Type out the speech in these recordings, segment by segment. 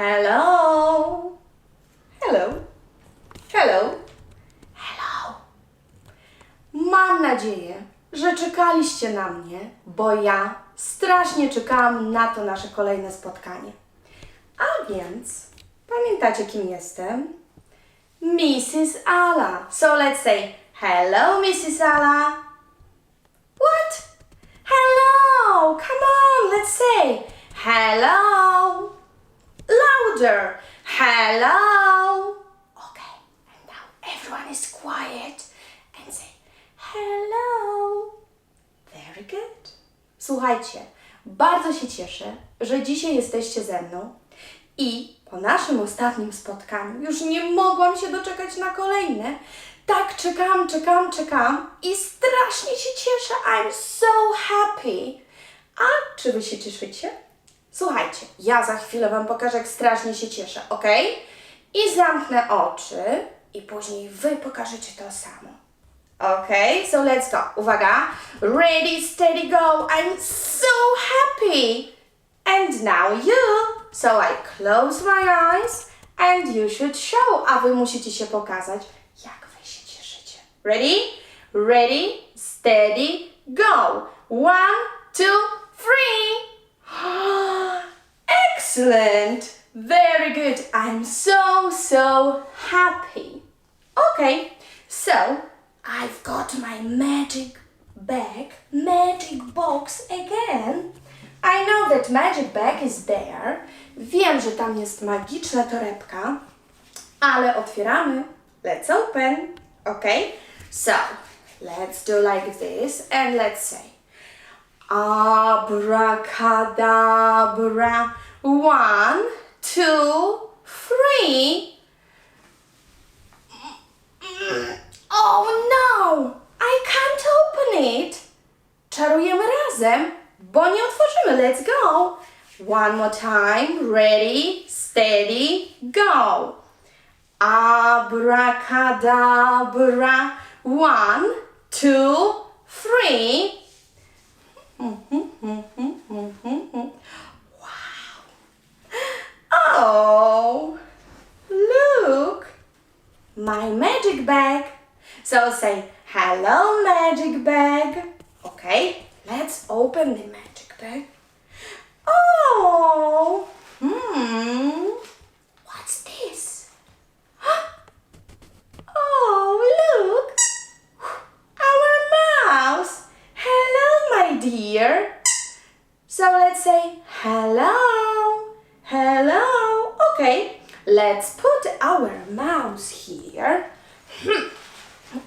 Hello. Hello. Hello. Hello. Mam nadzieję, że czekaliście na mnie, bo ja strasznie czekałam na to nasze kolejne spotkanie. A więc, pamiętacie kim jestem? Mrs. Ala. So let's say, hello, Mrs. Ala. What? Hello! Come on, let's say hello. Louder. Hello. Okay, and now everyone is quiet and say hello. Very good. Słuchajcie, bardzo się cieszę, że dzisiaj jesteście ze mną i po naszym ostatnim spotkaniu już nie mogłam się doczekać na kolejne. Tak czekałam, czekałam, czekałam i strasznie się cieszę. I'm so happy. A czy wy się cieszycie? Słuchajcie, ja za chwilę wam pokażę, jak strasznie się cieszę, ok? I zamknę oczy i później wy pokażecie to samo. Okay, so let's go. Uwaga. Ready, steady, go. I'm so happy. And now you. So I close my eyes and you should show. A wy musicie się pokazać, jak wy się cieszycie. Ready? Ready, steady, go. One, two, three. Excellent. Very good. I'm so, so happy. Okay, so I've got my magic bag, magic box again. I know that magic bag is there. Wiem, że tam jest magiczna torebka, ale otwieramy. Let's open. Okay, so let's do like this and let's say Abracadabra. One, two, three. Oh no! I can't open it! Czarujemy razem, bo nie otworzymy. Let's go! One more time. Ready, steady, go! Abracadabra. One, two, three. Wow! Oh! Look! My magic bag. So say, hello, magic bag. Okay, let's open the magic bag. Oh, hmm, what's this? Oh, look, our mouse. Hello, my dear. So let's say hello, hello. Okay, let's put our mouse here. Hmm,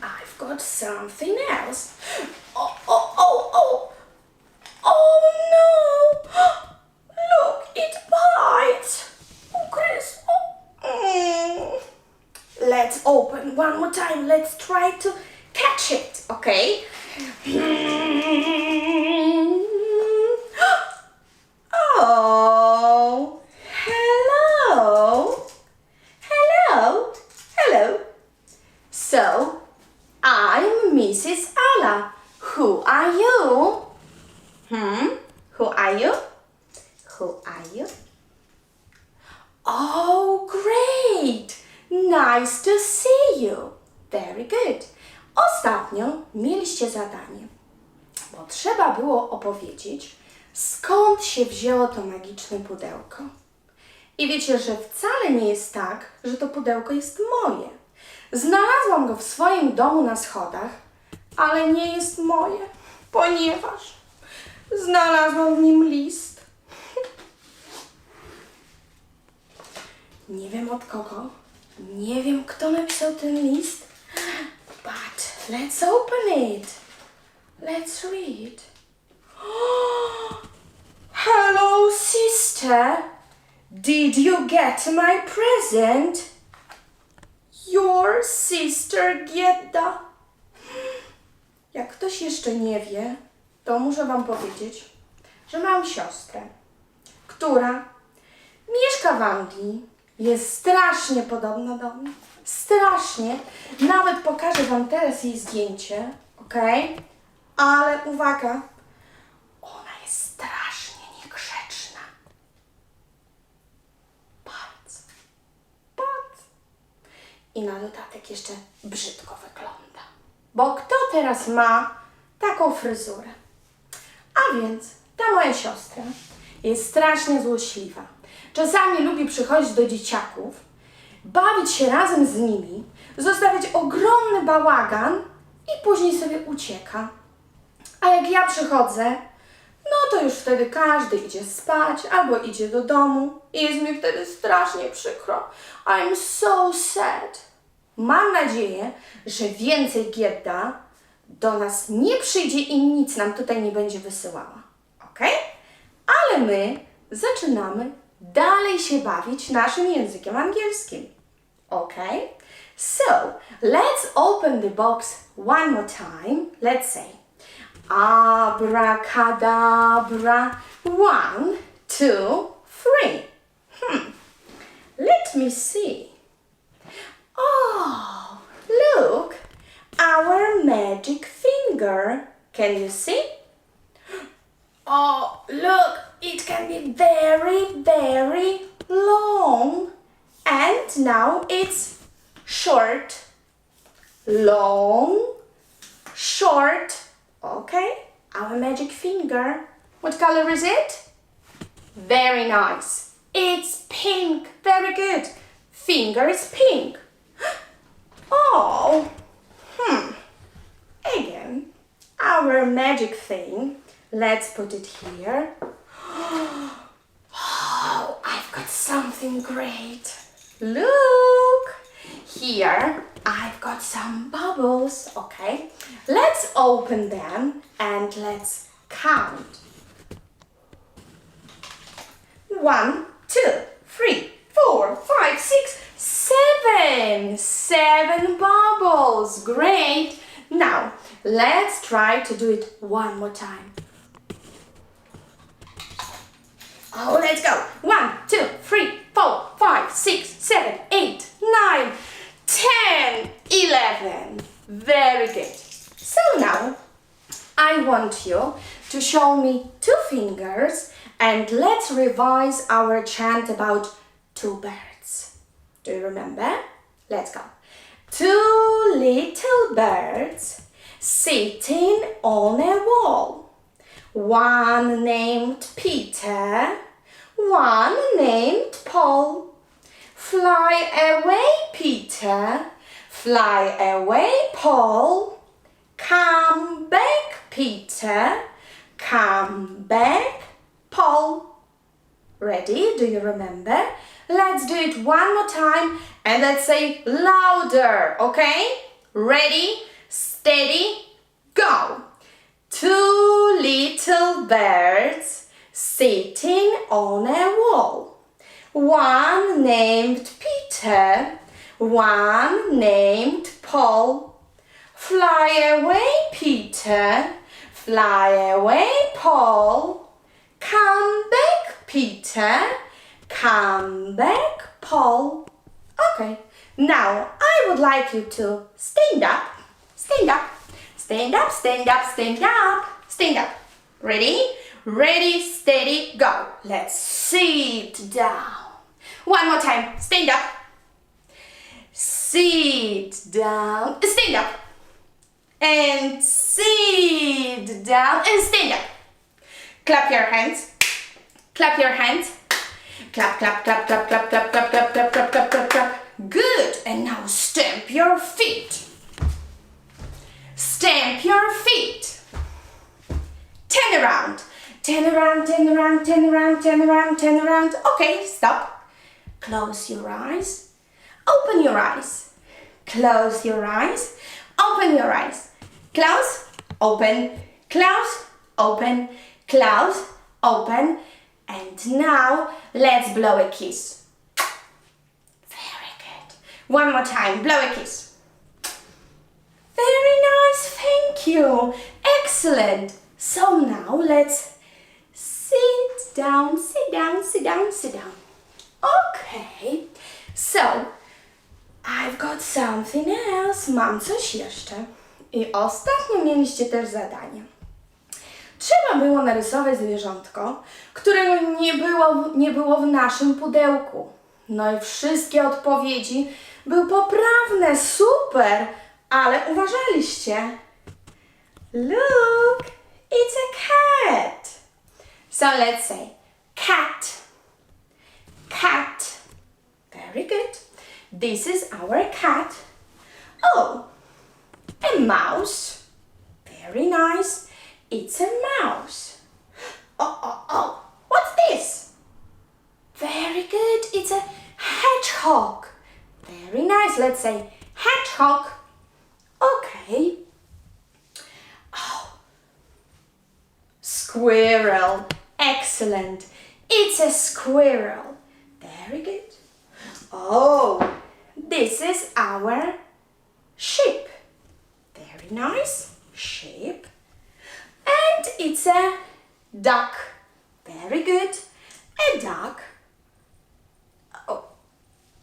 I've got something else. Oh, oh, oh, oh. Oh no! Look, it bites. Oh, Chris. Oh. Mm. Let's open one more time. Let's try to catch it, okay? Mrs. Ala. Who are you? Hmm? Who are you? Who are you? Oh, great! Nice to see you. Very good. Ostatnio mieliście zadanie, bo trzeba było opowiedzieć, skąd się wzięło to magiczne pudełko. I wiecie, że wcale nie jest tak, że to pudełko jest moje. Znalazłam go w swoim domu na schodach, ale nie jest moje, ponieważ znalazłam w nim list. Nie wiem od kogo, nie wiem kto napisał ten list, but let's open it. Let's read. Hello, sister. Did you get my present? Your sister Giedda. Jak ktoś jeszcze nie wie, to muszę Wam powiedzieć, że mam siostrę, która mieszka w Anglii, jest strasznie podobna do mnie. Strasznie. Nawet pokażę Wam teraz jej zdjęcie, ok? Ale uwaga, ona jest strasznie niegrzeczna. Patrz. I na dodatek jeszcze brzydko wygląda. Bo kto teraz ma taką fryzurę? A więc ta moja siostra jest strasznie złośliwa. Czasami lubi przychodzić do dzieciaków, bawić się razem z nimi, zostawiać ogromny bałagan i później sobie ucieka. A jak ja przychodzę, no to już wtedy każdy idzie spać albo idzie do domu i jest mi wtedy strasznie przykro. I'm so sad. Mam nadzieję, że więcej Giedda do nas nie przyjdzie i nic nam tutaj nie będzie wysyłała. Ok? Ale my zaczynamy dalej się bawić naszym językiem angielskim. Ok? So, let's open the box one more time. Let's say abracadabra. One, two, three. Hmm. Let me see. Oh, look, our magic finger. Can you see? Oh, look, it can be very, very long. And now it's short, long, short. Okay, our magic finger. What color is it? Very nice. It's pink. Very good. Finger is pink. Oh, hmm. Again, our magic thing. Let's put it here. Oh, I've got something great. Look! Here, I've got some bubbles. Okay, let's open them and let's count. One, two, three, four, five, six, seven. Seven bubbles. Great. Now, let's try to do it one more time. Oh, let's go. One, two, three, four, five, six, seven, eight, nine, ten, eleven. Very good. So now, I want you to show me two fingers and let's revise our chant about two birds. Do you remember? Let's go. Two little birds sitting on a wall. One named Peter, one named Paul. Fly away, Peter, fly away, Paul. Come back, Peter, come back, Paul. Ready? Do you remember? Let's do it one more time and let's say louder, okay? Ready, steady, go. Two little birds sitting on a wall. One named Peter, one named Paul. Fly away, Peter, fly away, Paul. Come back, Peter, come back, Paul. Okay, now I would like you to stand up, stand up, stand up, stand up, stand up, stand up. Ready? Ready, steady, go. Let's sit down. One more time, stand up. Sit down, stand up. And sit down and stand up. Clap your hands. Clap your hands. Clap, clap, clap, clap, clap, clap, clap, clap, clap, clap, clap, clap, clap. Good. And now stamp your feet. Stamp your feet. Turn around. Turn around, turn around, turn around, turn around, turn around. Okay, stop. Close your eyes. Open your eyes. Close your eyes. Open your eyes. Close, open, close, open, close, open. And now let's blow a kiss. Very good. One more time, blow a kiss. Very nice, thank you. Excellent. So now let's sit down, sit down, sit down, sit down. Okay. So I've got something else. Mam coś jeszcze. I ostatnio mieliście też zadanie. Trzeba było narysować zwierzątko, którego nie było, nie było w naszym pudełku. No i wszystkie odpowiedzi były poprawne, super, ale uważaliście. Look, it's a cat. So let's say cat, cat. Very good. This is our cat. Oh, a mouse. Very nice. It's a mouse. Oh, oh, oh. What's this? Very good. It's a hedgehog. Very nice. Let's say hedgehog. Okay. Oh. Squirrel. Excellent. It's a squirrel. Very good. Oh, this is our sheep. Very nice. Sheep. It's a duck. Very good. A duck. Oh,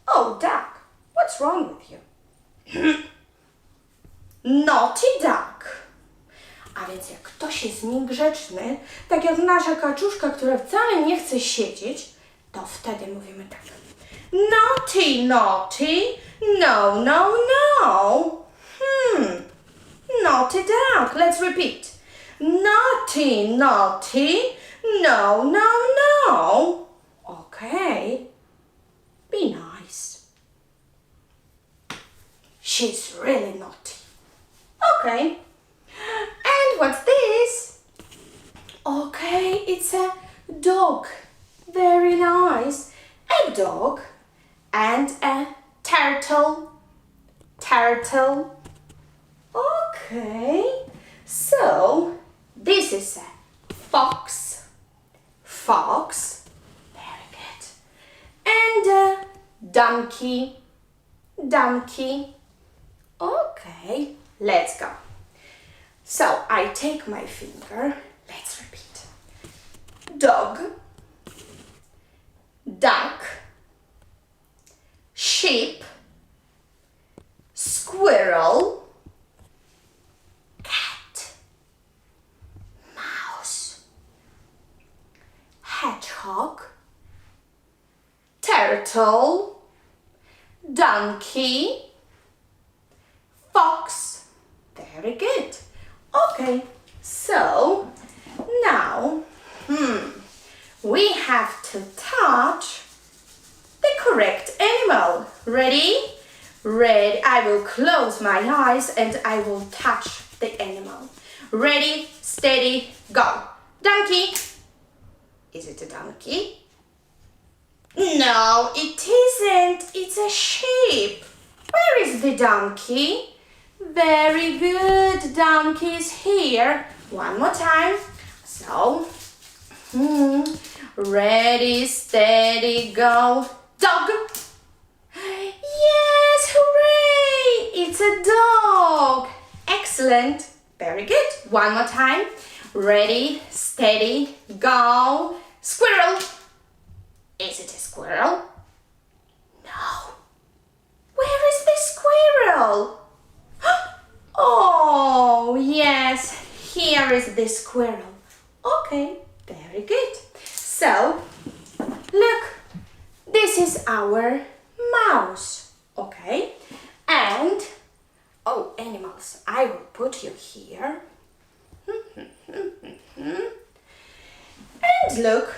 oh, duck. What's wrong with you? Naughty duck. A więc jak ktoś jest niegrzeczny, tak jak nasza kaczuszka, która wcale nie chce siedzieć, to wtedy mówimy tak. Naughty, naughty, no, no, no. Hmm, naughty duck. Let's repeat. Naughty, naughty, no, no, no. Okay. Be nice. She's really naughty. Okay. And what's this? Okay, it's a dog. Very nice. A dog and a turtle. Turtle. Okay. So, this is a fox. Fox. Very good. And a donkey. Donkey. Okay, let's go. So I take my finger. Let's repeat. Dog, duck, sheep, squirrel, cat, mouse, hedgehog, turtle, donkey, fox. Very good. Okay, so now, hmm, we have to touch the correct animal. Ready? Ready. I will close my eyes and I will touch the animal. Ready, steady, go. Donkey. Is it a donkey? No, it isn't. It's a sheep. Where is the donkey? Very good. Donkey is here. One more time. So, hmm, ready, steady, go. Dog. Yes, hooray! It's a dog. Excellent. Very good. One more time. Ready, steady, go. Squirrel. Is it a squirrel? No. Where is the squirrel? Oh, yes, here is the squirrel. Okay, very good. So, look, this is our mouse. Okay, and oh, animals, I will put you here. Look,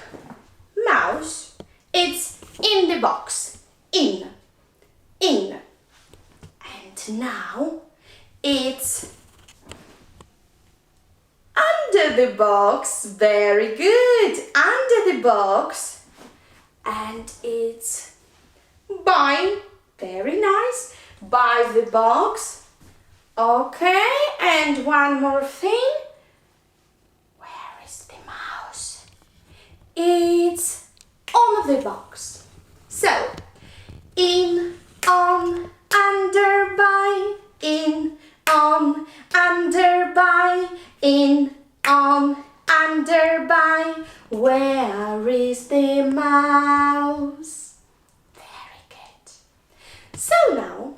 mouse, it's in the box. In, in. And now it's under the box. Very good. Under the box. And it's by. Very nice. By the box. Okay. And one more thing. It's on the box. So, in, on, under, by, in, on, under, by, in, on, under, by. Where is the mouse? Very good. So now,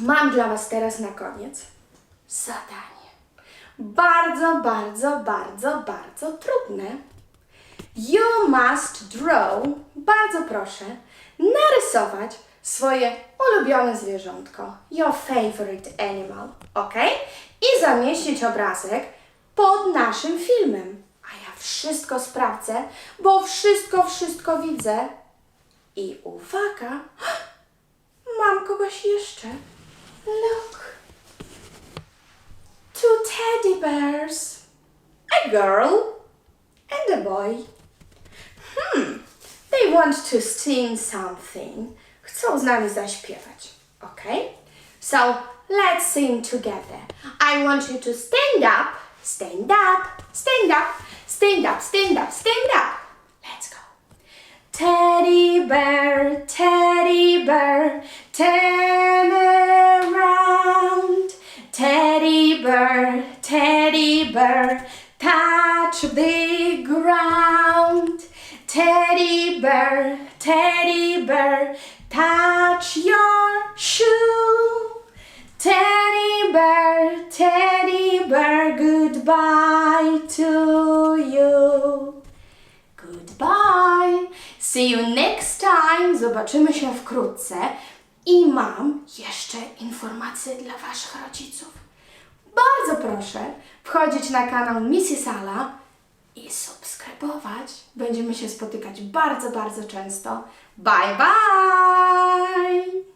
mam dla Was teraz na koniec zadanie. Bardzo, bardzo, bardzo, bardzo trudne. You must draw, bardzo proszę, narysować swoje ulubione zwierzątko, your favorite animal, ok? I zamieścić obrazek pod naszym filmem. A ja wszystko sprawdzę, bo wszystko, wszystko widzę. I uwaga, mam kogoś jeszcze. Look, two teddy bears, a girl and a boy. Hmm, they want to sing something. Chcą z nami zaśpiewać, okay? So, let's sing together. I want you to stand up, stand up, stand up, stand up, stand up, stand up. Let's go. Teddy bear, teddy bear, turn around. Teddy bear, teddy bear, touch the ground. Teddy bear, teddy bear, touch your shoe. Teddy bear, teddy bear, goodbye to you. Goodbye. See you next time. Zobaczymy się wkrótce. I mam jeszcze informacje dla Waszych rodziców. Bardzo proszę wchodzić na kanał Missy Sala i subskrybować. Będziemy się spotykać bardzo, bardzo często. Bye, bye!